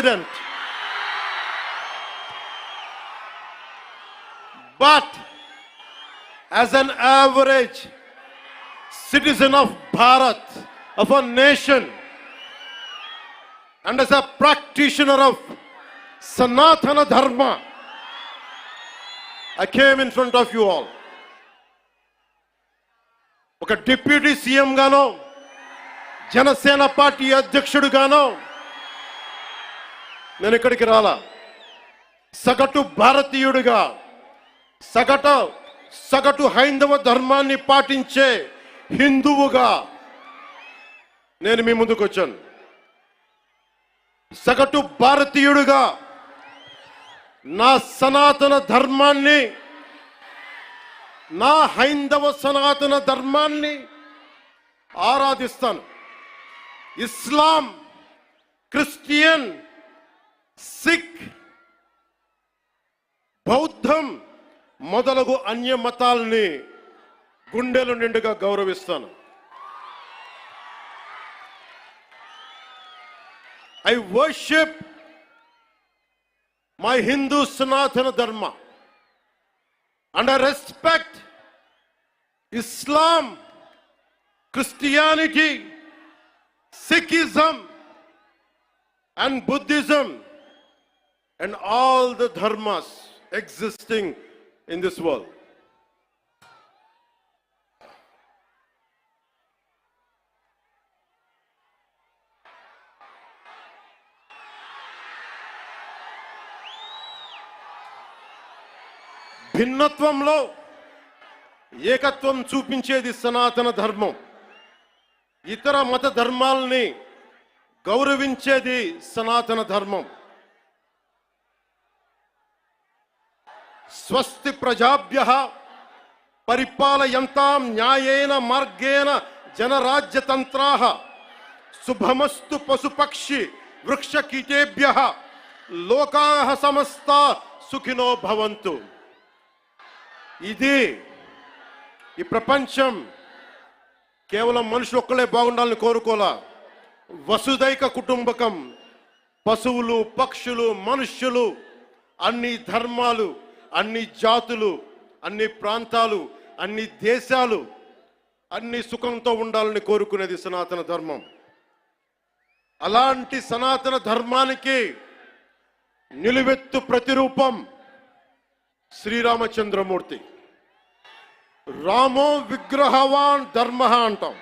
president. But as an average citizen of Bharat, of a nation, and as a practitioner of Sanatana Dharma, I came in front of you all. ఒక deputy CM గానో Janasena party అధ్యక్షుడుగానో నేను ఇక్కడికి రాలా. సగటు భారతీయుడిగా సగట సగటు హైందవ ధర్మాన్ని పాటించే హిందువుగా నేను మీ ముందుకు వచ్చాను. సగటు భారతీయుడిగా నా సనాతన ధర్మాన్ని నా హైందవ సనాతన ధర్మాన్ని ఆరాధిస్తాను. ఇస్లాం క్రిస్టియన్ సిక్ బౌద్ధం మొదలగు అన్య మతాల్ని గుండెలు నిండుగా గౌరవిస్తాను. I worship my Hindu Sanatana Dharma and I respect Islam Christianity Sikhism and Buddhism. And all the dharmas existing in this world. భిన్నత్వంలో ఏకత్వం చూపించేది సనాతన ధర్మం ఇతర మత ధర్మాల్ని గౌరవించేది సనాతన ధర్మం స్వస్తి ప్రజాభ్య పరిపాలయంతాం న్యాయేన మార్గేణ జనరాజ్యతంత్రా శుభమస్తు పశుపక్షి వృక్షకీటేభ్య లోకా సమస్త సుఖినో భవంతు. ఇది ఈ ప్రపంచం కేవలం మనుషులు ఒక్కలే బాగుండాలని కోరుకోలా. వసుదైక కుటుంబకం పశువులు పక్షులు మనుష్యులు అన్ని ధర్మాలు అన్ని జాతులు అన్ని ప్రాంతాలు అన్ని దేశాలు అన్ని సుఖంతో ఉండాలని కోరుకునేది సనాతన ధర్మం. అలాంటి సనాతన ధర్మానికి నిలువెత్తు ప్రతిరూపం శ్రీరామచంద్రమూర్తి. రామో విగ్రహవాన్ ధర్మ అంటాం.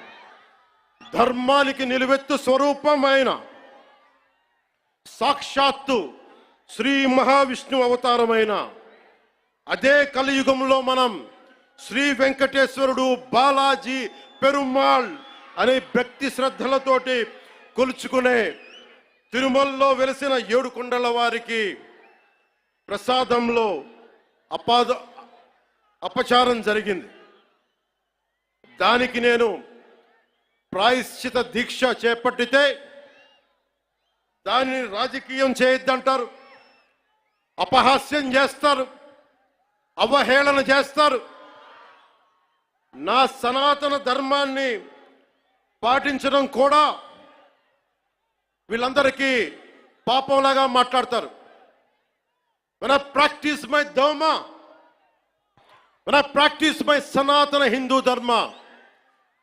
ధర్మానికి నిలువెత్తు స్వరూపమైన సాక్షాత్తు శ్రీ మహావిష్ణు అవతారమైన అదే కలియుగంలో మనం శ్రీ వెంకటేశ్వరుడు బాలాజీ పెరుమాళ్ అనే భక్తి శ్రద్ధలతోటి కొలుచుకునే తిరుమలలో వెలిసిన ఏడు కొండల వారికి ప్రసాదంలో అపాద అపచారం జరిగింది. దానికి నేను ప్రాయశ్చిత దీక్ష చేపట్టితే దానిని రాజకీయం చేయొద్దంటారు. అపహాస్యం చేస్తారు. అవహేళన చేస్తారు. నా సనాతన ధర్మాన్ని పాటించడం కూడా వీళ్ళందరికీ పాపంలాగా మాట్లాడతారు. మన ప్రాక్టీస్ మై దోమ మన practice my Sanatana Hindu Dharma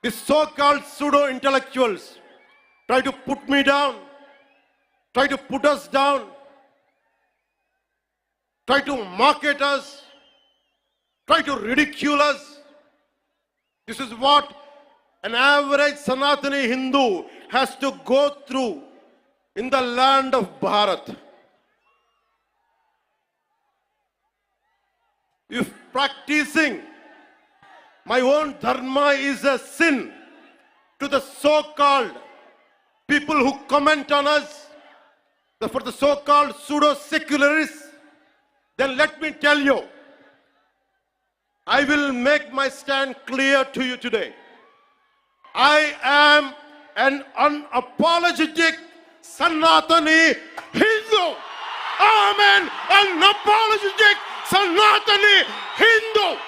the so called pseudo intellectuals try to put me down try to put us down try to market us try to ridicule us. This is what an average Sanatani Hindu has to go through in the land of Bharat. If practicing my own dharma is a sin to the so-called people who comment on us, for the so-called pseudo-secularists, then let me tell you, I will make my stand clear to you today. I am an unapologetic Sanatani Hindu. I'm an unapologetic Sanatani Hindu.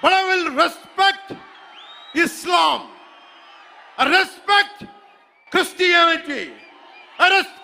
But I will respect Islam. I respect Christianity. I respect